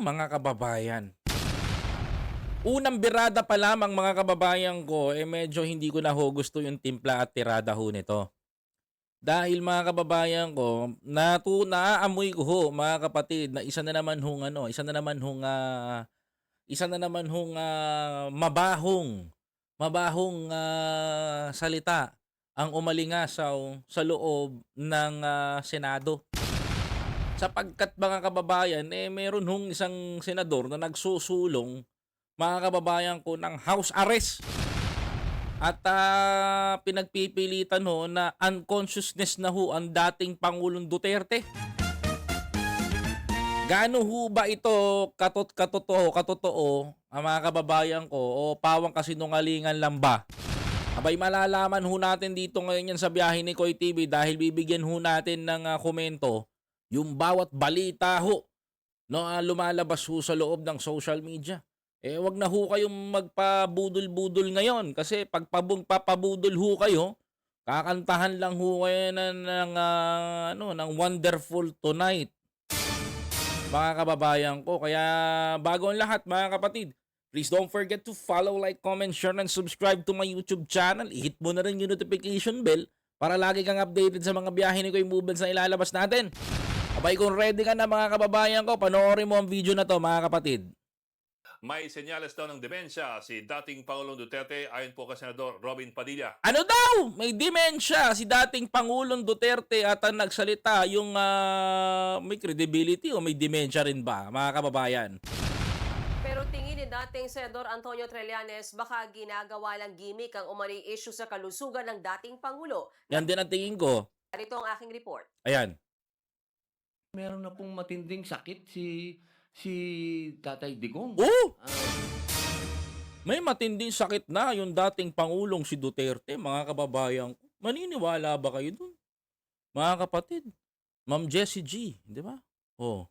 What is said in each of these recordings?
Mga kababayan. Unang birada pa lamang mga kababayan ko, eh medyo hindi ko na ho gusto yung timpla at tirada ho nito. Dahil mga kababayan ko, natu naaamoy ko ho mga kapatid na isa na naman hong ano, isa na naman hong ah, isa na naman hong ah, mabahong mabahong ah, salita ang umalingasaw sa loob ng ah, Senado. Sapagkat mga kababayan, eh meron hong isang senador na nagsusulong mga kababayan ko ng house arrest. At ah, pinagpipilitan ho na unconsciousness na ho ang dating Pangulong Duterte. Gaano ho ba ito katot katotoo, katotoo, ang mga kababayan ko, o pawang kasinungalingan lang ba? Abay malalaman ho natin dito ngayon yan sa biyahe ni Koy TV dahil bibigyan ho natin ng ah, komento yung bawat balita ho no ah, lumalabas ho sa loob ng social media. Eh wag na ho kayong magpabudol-budol ngayon kasi pag papabudol ho kayo, kakantahan lang ho kayo ng, ng, ah, ano, ng Wonderful Tonight. Mga kababayan ko, kaya bago ang lahat mga kapatid, please don't forget to follow, like, comment, share, and subscribe to my YouTube channel. I-hit mo na rin yung notification bell para lagi kang updated sa mga biyahe ni Kuya Movements na ilalabas natin. Abay kung ready ka na mga kababayan ko, panoorin mo ang video na to mga kapatid. May senyales daw ng demensya si dating Pangulong Duterte ayon po kay Senador Robin Padilla. Ano daw? May demensya si dating Pangulong Duterte at ang nagsalita yung ah, may credibility o may demensya rin ba mga kababayan? Pero tingin ni dating Senador Antonio Trillanes baka ginagawa lang gimmick ang umani issue sa kalusugan ng dating Pangulo. Yan din ang tingin ko. Narito ang aking report. Ayan. Meron na pong matinding sakit si si Tatay Digong. Oh! Ah, May matinding sakit na yung dating Pangulong si Duterte, mga kababayan ko. Maniniwala ba kayo dun? Mga kapatid, Ma'am Jessie G, di ba? Oh.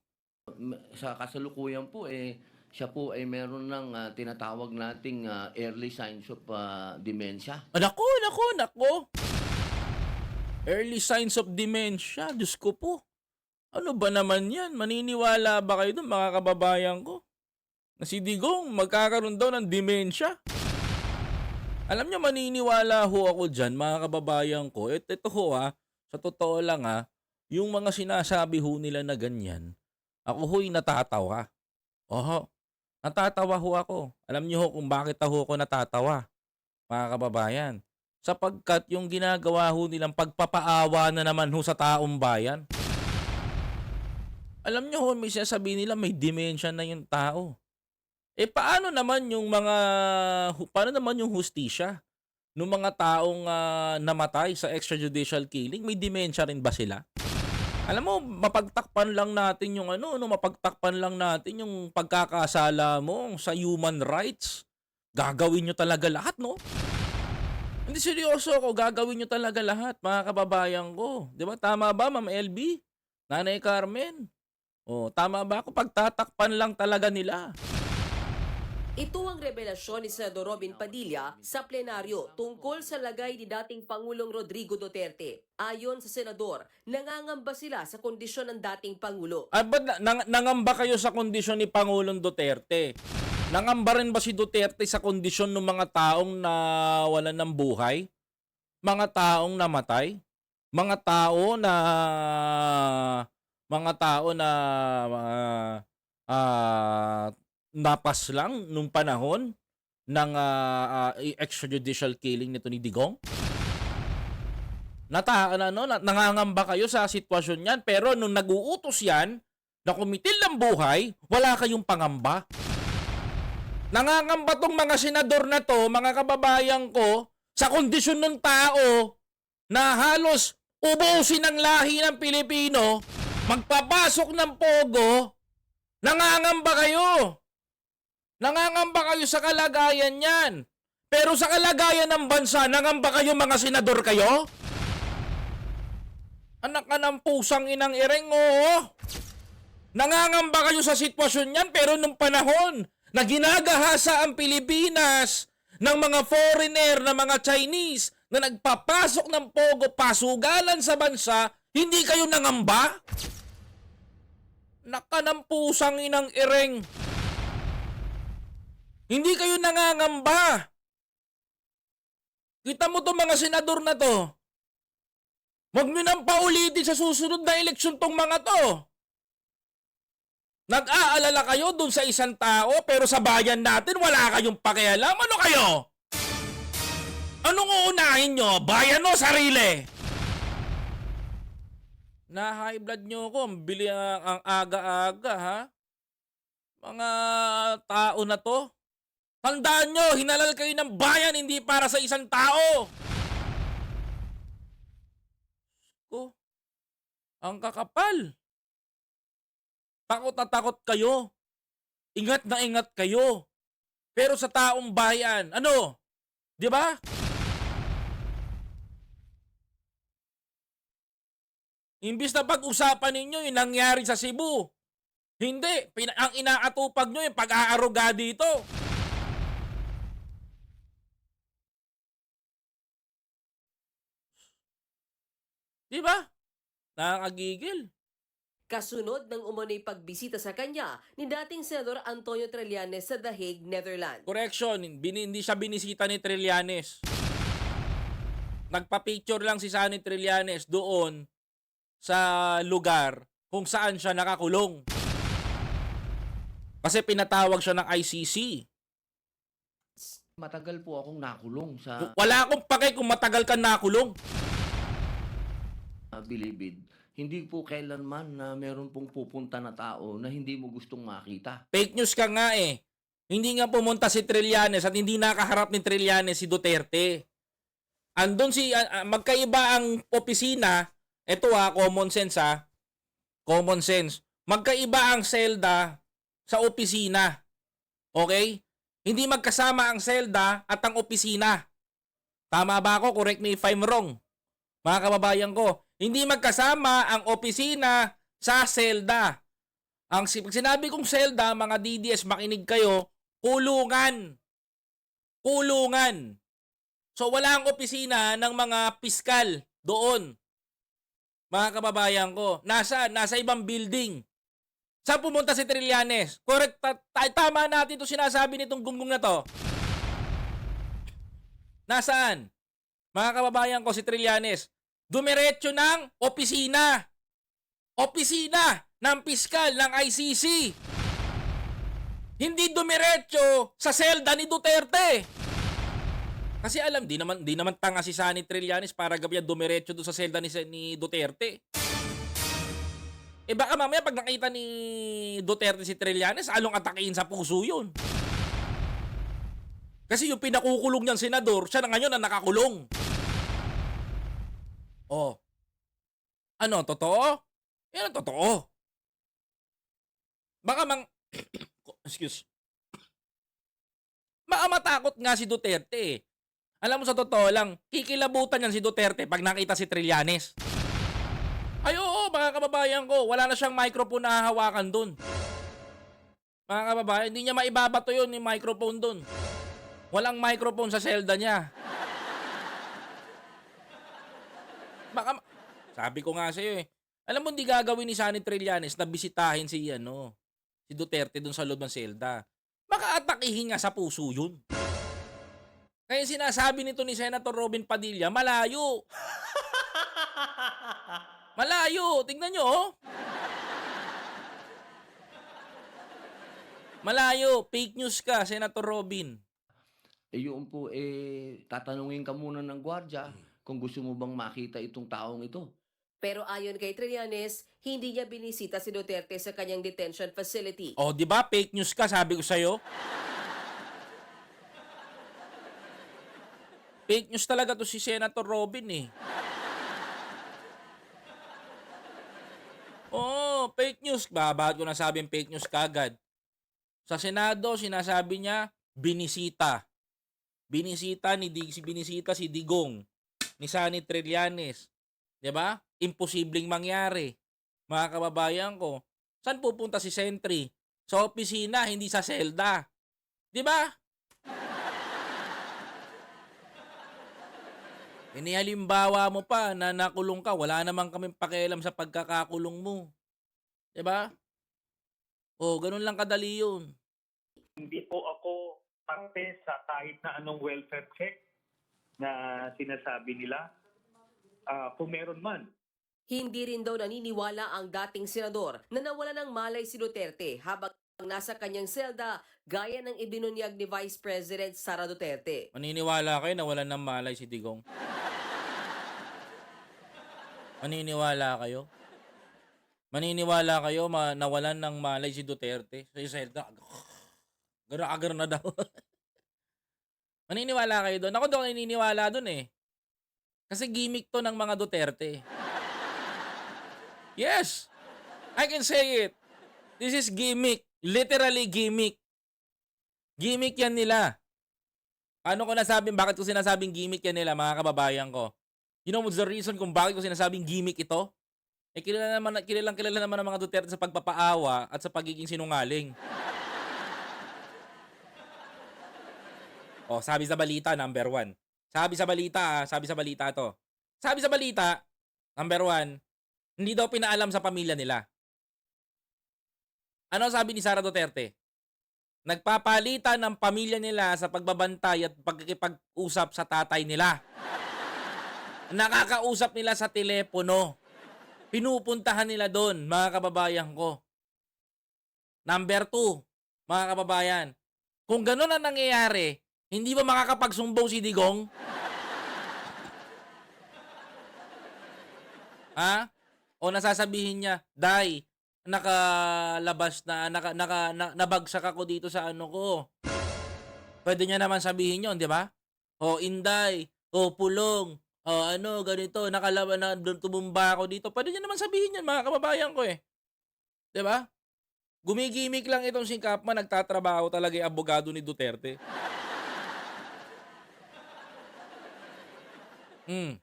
sa kasalukuyan po eh siya po ay meron ng ah, tinatawag nating ah, early signs of ah, dementia. Ah, Nako, nako, nako. Early signs of dementia. Diyos ko po. Ano ba naman yan? Maniniwala ba kayo dun, mga kababayan ko? Na si Digong magkakaroon daw ng dementia? Alam niyo, maniniwala ho ako dyan, mga kababayan ko. Et, ito ho ha, sa totoo lang ha, yung mga sinasabi ho nila na ganyan, ako ho'y natatawa. Oho, natatawa ho ako. Alam niyo ho kung bakit ho ako natatawa, mga kababayan sapagkat yung ginagawa ho nilang pagpapaawa na naman ho sa taong bayan. Alam nyo ho, may sinasabi nila may dementia na yung tao. Eh paano naman yung mga, paano naman yung hustisya? Nung mga taong ah, namatay sa extrajudicial killing, may dementia rin ba sila? Alam mo, mapagtakpan lang natin yung ano, no, mapagtakpan lang natin yung pagkakasala mo sa human rights. Gagawin nyo talaga lahat, no? Hindi seryoso ako, gagawin nyo talaga lahat, mga kababayan ko. Di ba? Tama ba, Ma'am LB? Nanay Carmen? O, tama ba ako? Pagtatakpan lang talaga nila. Ito ang revelasyon ni Senador Robin Padilla sa plenaryo tungkol sa lagay ni dating Pangulong Rodrigo Duterte. Ayon sa senador, nangangamba sila sa kondisyon ng dating Pangulo. Ah, ba't na, nang- nangamba kayo sa kondisyon ni Pangulong Duterte? Nangamba rin ba si Duterte sa kondisyon ng mga taong nawalan ng buhay? Mga taong namatay? Mga tao na mga tao na ah, ah, napas lang nung panahon ng ah, ah, extrajudicial killing nito ni Digong? Nata na, no, na- nangangamba kayo sa sitwasyon yan pero nung nag-uutos yan na kumitil ng buhay, wala kayong pangamba. Nangangamba tong mga senador na to, mga kababayan ko, sa kondisyon ng tao na halos ubusin ang lahi ng Pilipino, magpapasok ng pogo, nangangamba kayo. Nangangamba kayo sa kalagayan yan. Pero sa kalagayan ng bansa, nangamba kayo mga senador kayo? Anak ka ng pusang inang ireng, oo. Nangangamba kayo sa sitwasyon yan, pero nung panahon na ginagahasa ang Pilipinas ng mga foreigner, na mga Chinese, na nagpapasok ng pogo, pasugalan sa bansa, hindi kayo nangamba? Naka ng pusang inang ireng. Hindi kayo nangangamba. Kita mo to mga senador na to. Huwag nyo nang paulitin sa susunod na eleksyon tong mga to. Nag-aalala kayo dun sa isang tao pero sa bayan natin wala kayong pakialam. Ano kayo? Anong uunahin nyo? Bayan o sarili? Na high blood nyo ako. Ang bili ang aga-aga ha? Mga tao na to. Tandaan nyo, hinalal kayo ng bayan hindi para sa isang tao. Ko, ang kakapal. Takot na takot kayo. Ingat na ingat kayo. Pero sa taong bayan, ano? 'Di ba? Imbis na pag-usapan ninyo yung nangyari sa Cebu. Hindi, pina- ang inaatupag nyo yung pag-aaruga dito. Di ba? Nakakagigil. Kasunod ng umano'y pagbisita sa kanya ni dating Senador Antonio Trillanes sa The Hague, Netherlands. Correction, bin, hindi siya binisita ni Trillanes. Nagpa-picture lang si Sunny Trillanes doon sa lugar kung saan siya nakakulong. Kasi pinatawag siya ng ICC. Matagal po akong nakulong sa Wala akong pake kung matagal ka nakulong. uh, Bilibid. Hindi po kailanman na meron pong pupunta na tao na hindi mo gustong makita. Fake news ka nga eh. Hindi nga pumunta si Trillanes at hindi nakaharap ni Trillanes si Duterte. Andun si, ah, ah, magkaiba ang opisina. Ito ha, common sense ha. Common sense. Magkaiba ang selda sa opisina. Okay? Hindi magkasama ang selda at ang opisina. Tama ba ako? Correct me if I'm wrong. Mga kababayan ko, hindi magkasama ang opisina sa selda. Ang sinabi kong selda, mga DDS, makinig kayo, kulungan. Kulungan. So wala ang opisina ng mga piskal doon. Mga kababayan ko, nasa nasa ibang building. Saan pumunta si Trillanes? Correct, ta- ta- tama natin 'to sinasabi nitong gunggong na to. Nasaan? Mga kababayan ko si Trillanes, dumiretso ng opisina. Opisina ng piskal ng ICC. Hindi dumiretso sa selda ni Duterte. Kasi alam, di naman, di naman tanga si Sunny Trillanes para gabi dumiretso doon sa selda ni, ni Duterte. Eh baka mamaya pag nakita ni Duterte si Trillanes, along atakiin sa puso yun. Kasi yung pinakukulong niyang senador, siya na ngayon ang nakakulong. Oh. Ano, totoo? Yan ang totoo. Baka mang... Excuse. Baka matakot nga si Duterte eh. Alam mo sa totoo lang, kikilabutan yan si Duterte pag nakita si Trillanes. Ay oo, mga kababayan ko, wala na siyang microphone na hahawakan dun. Mga kababayan, hindi niya maibabato yun yung microphone dun. Walang microphone sa selda niya. Baka, sabi ko nga sa'yo eh, alam mo hindi gagawin ni Sunny Trillanes na bisitahin si ano, si Duterte dun sa loob ng selda. Baka atakihin nga sa puso yun. Kaya sinasabi nito ni Senator Robin Padilla, malayo. Malayo. Tingnan nyo, oh. Malayo. Fake news ka, Senator Robin. Eh yun po, eh, tatanungin ka muna ng gwardya kung gusto mo bang makita itong taong ito. Pero ayon kay Trillanes, hindi niya binisita si Duterte sa kanyang detention facility. Oh, di ba? Fake news ka, sabi ko sa'yo. Fake news talaga to si Senator Robin eh. Oh, fake news. Ba, bakit ko nasabing fake news kagad? Sa Senado, sinasabi niya, binisita. Binisita ni Dig, si binisita si Digong ni Sunny Trillanes. 'Di ba? Imposibleng mangyari. Mga kababayan ko, saan pupunta si Sentry? Sa opisina, hindi sa selda. 'Di ba? Inihalimbawa mo pa na nakulong ka, wala namang kaming pakialam sa pagkakakulong mo. 'Di ba? Oh, ganun lang kadali yun. hindi po ako parte sa kahit na anong welfare check na sinasabi nila. Ah, kung meron man, Hindi rin daw naniniwala ang dating senador na nawala ng malay si Duterte habang nasa kanyang selda gaya ng ibinunyag ni Vice President Sara Duterte. Maniniwala kayo na walan ng malay si Digong? Maniniwala kayo? Maniniwala kayo ma nawalan ng malay si Duterte? Sa Iselda, gara-agar na daw. maniniwala kayo doon? Ako doon naniniwala doon eh. Kasi gimmick to ng mga Duterte. Yes! I can say it. This is gimmick. Literally gimmick. Gimmick yan nila. Paano ko nasabing, bakit ko sinasabing gimmick yan nila, mga kababayan ko? You know what's the reason kung bakit ko sinasabing gimmick ito? Eh, kilala naman, kilalang kilala naman ng mga Duterte sa pagpapaawa at sa pagiging sinungaling. Oh, sabi sa balita, number one. Sabi sa balita, ah, sabi sa balita to. Sabi sa balita, number one, hindi daw pinaalam sa pamilya nila. Ano sabi ni Sara Duterte? Nagpapalitan ng pamilya nila sa pagbabantay at pagkikipag-usap sa tatay nila. Nakakausap nila sa telepono. Pinupuntahan nila doon, mga kababayan ko. Number two, mga kababayan, kung ganun ang nangyayari, hindi ba makakapagsumbong si Digong? ha? O nasasabihin niya, Day, nakalabas na, naka, naka, na, nabagsak ako dito sa ano ko. Pwede niya naman sabihin yun, di ba? O Inday, o Pulong, o ano, ganito, nakalaban na, tumumba ako dito. Pwede niya naman sabihin yan, mga kababayan ko eh. Di ba? Gumigimik lang itong si Kapman, nagtatrabaho talaga yung abogado ni Duterte. Hmm.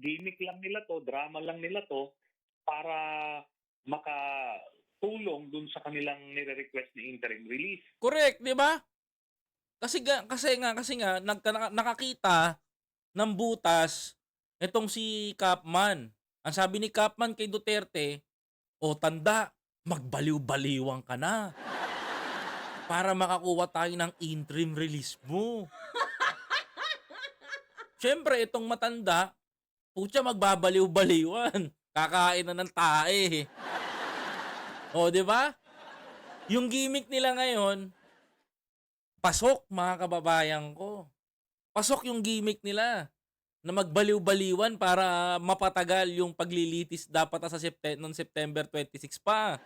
gimmick lang nila to, drama lang nila to para makatulong dun sa kanilang nire-request na interim release. Correct, 'di ba? Kasi ga, kasi nga kasi nga nagka, naka- nakakita ng butas itong si Kapman. Ang sabi ni Kapman kay Duterte, "O tanda, magbaliw-baliwang ka na." Para makakuha tayo ng interim release mo. Siyempre, itong matanda, putya magbabaliw-baliwan. Kakain na ng tae. O, di ba? Yung gimmick nila ngayon, pasok mga kababayan ko. Pasok yung gimmick nila na magbaliw-baliwan para mapatagal yung paglilitis dapat sa September, noong September 26 pa.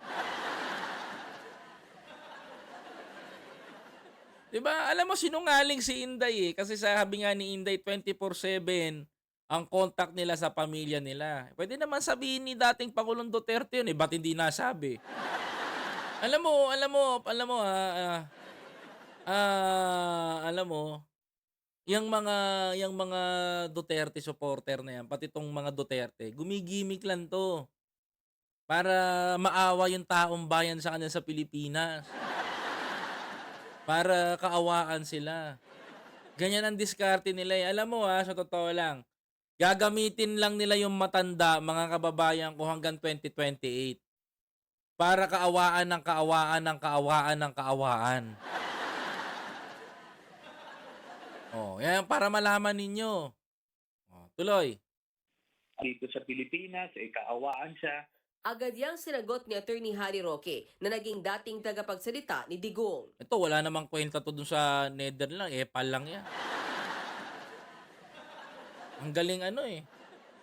'Di ba? Alam mo sinungaling si Inday eh kasi sabi nga ni Inday 24/7 ang contact nila sa pamilya nila. Pwede naman sabihin ni dating Pangulong Duterte yun eh, ba't hindi nasabi? alam mo, alam mo, alam mo ah, ah, ah, alam mo, yung mga yung mga Duterte supporter na yan, pati tong mga Duterte, gumigimik lang to para maawa yung taong bayan sa kanila sa Pilipinas. Para kaawaan sila. Ganyan ang diskarte nila. eh. Alam mo ha, sa totoo lang, gagamitin lang nila yung matanda, mga kababayan ko, hanggang 2028. Para kaawaan ng kaawaan ng kaawaan ng kaawaan. Oh, yan para malaman ninyo. Oh, tuloy. Dito sa Pilipinas, eh, kaawaan siya. Agad yang sinagot ni Attorney Harry Roque na naging dating tagapagsalita ni Digong. Ito, wala namang kwenta to dun sa Netherlands. Epal lang yan. Ang galing ano eh.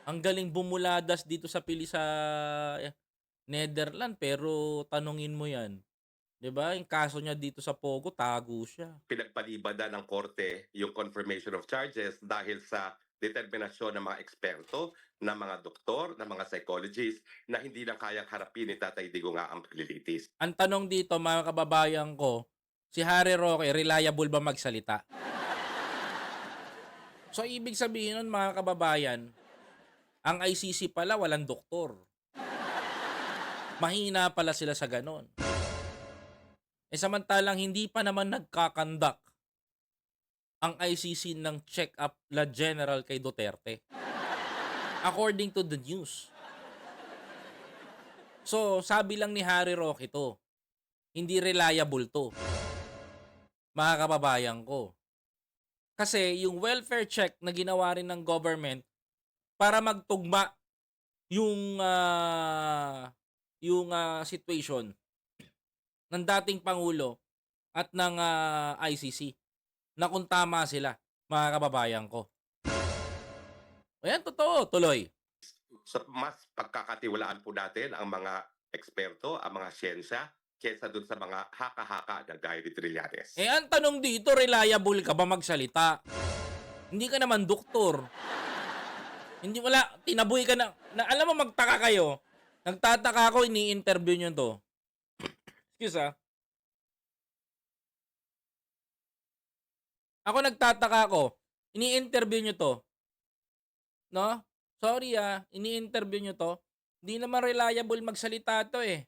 Ang galing bumuladas dito sa pili sa eh, Netherlands. Pero tanungin mo yan. 'Di ba Yung kaso niya dito sa Pogo, tago siya. pinagpalibada ng korte yung confirmation of charges dahil sa determinasyon ng mga eksperto, ng mga doktor, ng mga psychologists na hindi lang kayang harapin ni Tatay Digong nga ang paglilitis. Ang tanong dito, mga kababayan ko, si Harry Roque, reliable ba magsalita? So, ibig sabihin nun, mga kababayan, ang ICC pala walang doktor. Mahina pala sila sa ganon. Eh samantalang hindi pa naman nagkakandak ang ICC ng check-up la general kay Duterte. According to the news. So, sabi lang ni Harry Roque ito. hindi reliable to. Mga kababayan ko. Kasi yung welfare check na ginawa rin ng government para magtugma yung ah, yung ah, situation ng dating pangulo at ng ah, ICC na kung tama sila mga kababayan ko. Ayan, totoo, tuloy. So, mas pagkakatiwalaan po natin ang mga eksperto, ang mga siyensya, kesa dun sa mga haka-haka na ni Trillanes. Eh, ang tanong dito, reliable ka ba magsalita? Hindi ka naman doktor. Hindi wala, tinaboy ka na, na alam mo magtaka kayo. Nagtataka ako, ini-interview nyo to. Excuse ah. Ako nagtataka ako, ini-interview nyo to. No? Sorry ah, ini-interview nyo to. Hindi naman reliable magsalita to eh.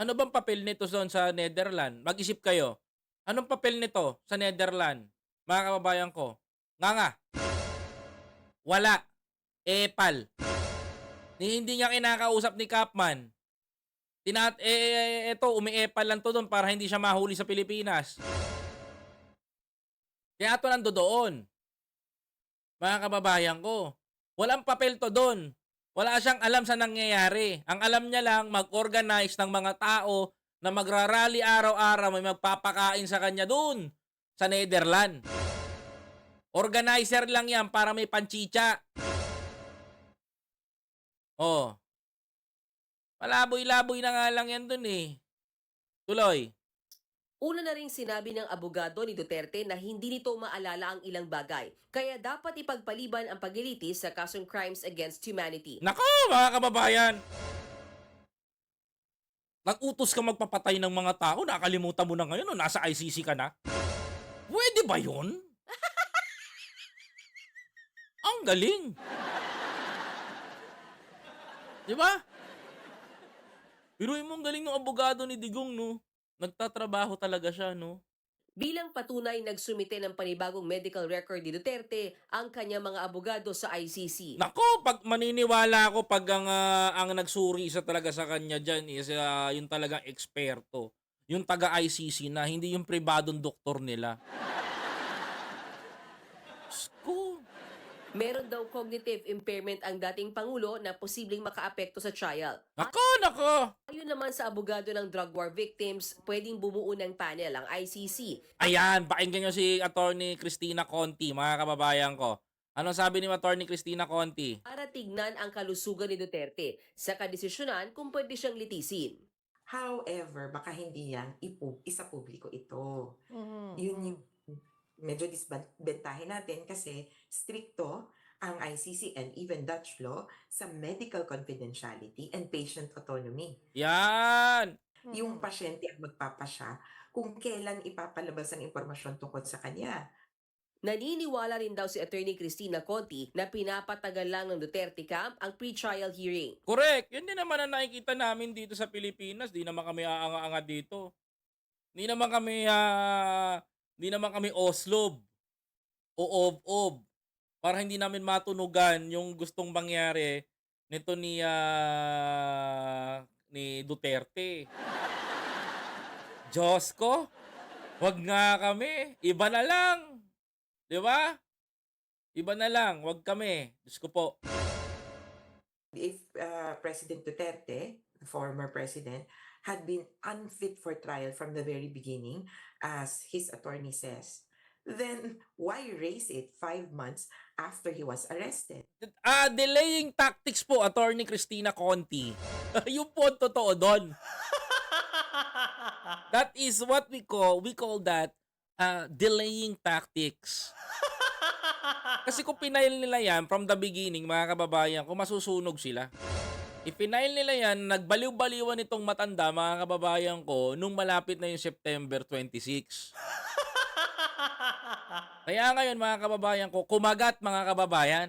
Ano bang papel nito doon sa Netherlands? Mag-isip kayo. Anong papel nito sa Netherlands? Mga kababayan ko. Nga nga. Wala. Epal. Ni hindi niya kinakausap ni Kapman. Tinat eh eto umiepal lang to doon para hindi siya mahuli sa Pilipinas. Kaya to nando doon. Mga kababayan ko. Walang papel to doon. Wala siyang alam sa nangyayari. Ang alam niya lang mag-organize ng mga tao na magrarally araw-araw may magpapakain sa kanya doon sa Netherlands. Organizer lang yan para may panchicha. Oh. Palaboy-laboy na nga lang yan dun eh. Tuloy. Una na rin sinabi ng abogado ni Duterte na hindi nito maalala ang ilang bagay, kaya dapat ipagpaliban ang paglilitis sa kasong crimes against humanity. Nako, mga kababayan. Nag-utos ka magpapatay ng mga tao, nakalimutan mo na ngayon o nasa ICC ka na? Pwede ba yun? Ang galing. Di ba? Mo ang galing ng abogado ni Digong, no? Nagtatrabaho talaga siya, no? Bilang patunay nagsumite ng panibagong medical record ni Duterte ang kanyang mga abogado sa ICC. Nako, pag maniniwala ako pag ang, ah, ang nagsuri sa talaga sa kanya dyan is ah, yung talagang eksperto. Yung taga-ICC na, hindi yung pribadong doktor nila. Diyos ko. Meron daw cognitive impairment ang dating Pangulo na posibleng makaapekto sa trial. Nako, nako. Ayon naman sa abogado ng drug war victims, pwedeng bumuo ng panel ang ICC Ayan, pakinggan nyo si Attorney Christina Conti, mga kababayan ko. Ano sabi ni Attorney Christina Conti? para tignan ang kalusugan ni Duterte sa kadesisyonan kung pwede siyang litisin. However, baka hindi yan ipu- isa publiko ito. Yun yung medyo disbentahin natin kasi stricto ang ICC and even Dutch law sa medical confidentiality and patient autonomy. Yan. Yung pasyente ang magpapasya kung kailan ipapalabas ang impormasyon tungkol sa kanya. Naniniwala rin daw si Attorney Cristina Conti na pinapatagal lang ng Duterte camp ang pre-trial hearing. Correct. Yun din naman ang nakikita namin dito sa Pilipinas. Di naman kami aanga-anga dito. Di naman kami, ah, di naman kami oslob o ob-ob para hindi namin matunugan yung gustong mangyari nito ni ah, ni Duterte. Diyos ko, wag nga kami. Iba na lang. Di ba? Iba na lang. Wag kami. Diyos ko po. If uh, President Duterte, former president, had been unfit for trial from the very beginning, as his attorney says, then why raise it five months after he was arrested? Ah, delaying tactics po, Attorney Christina Conti. yung po ang totoo doon. That is what we call, we call that uh, delaying tactics. Kasi kung pinail nila yan from the beginning, mga kababayan, kung masusunog sila. Ipinail nila yan, nagbaliw-baliwan itong matanda, mga kababayan ko, nung malapit na yung September 26. Kaya ngayon, mga kababayan ko, kumagat, mga kababayan.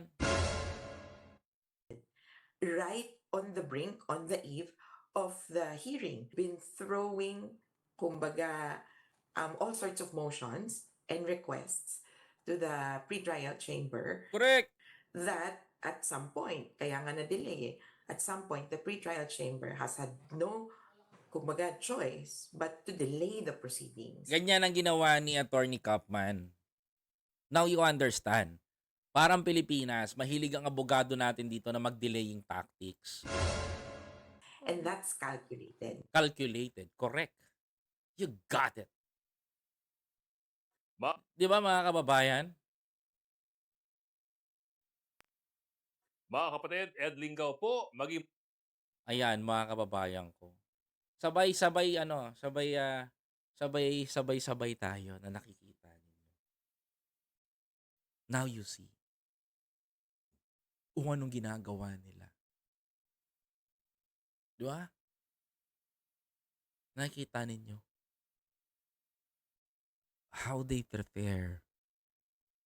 Right on the brink, on the eve of the hearing, been throwing, kumbaga, um, all sorts of motions and requests to the pre-trial chamber Correct. that at some point, kaya nga na-delay eh, at some point, the pre-trial chamber has had no kumbaga, choice but to delay the proceedings. Ganyan ang ginawa ni Attorney Kaufman. Now you understand. Parang Pilipinas, mahilig ang abogado natin dito na mag-delaying tactics. And that's calculated. Calculated. Correct. You got it. Ma- Di ba mga kababayan? Mga kapatid, Ed Lingaw po, maging Ayan, mga kababayan ko. Sabay-sabay, ano, sabay, ah, sabay, sabay-sabay tayo na nakikita ninyo. Now you see. Kung anong ginagawa nila. Di ba? Nakikita ninyo. How they prepare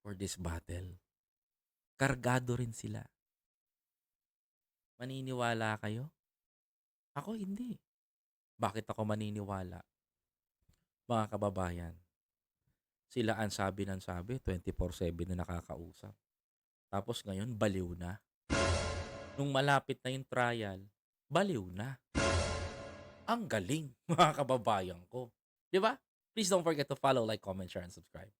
for this battle. Kargado rin sila. Maniniwala kayo? Ako hindi. Bakit ako maniniwala? Mga kababayan, sila ang sabi ng sabi, 24-7 na nakakausap. Tapos ngayon, baliw na. Nung malapit na yung trial, baliw na. Ang galing, mga kababayan ko. Di ba? Please don't forget to follow, like, comment, share, and subscribe.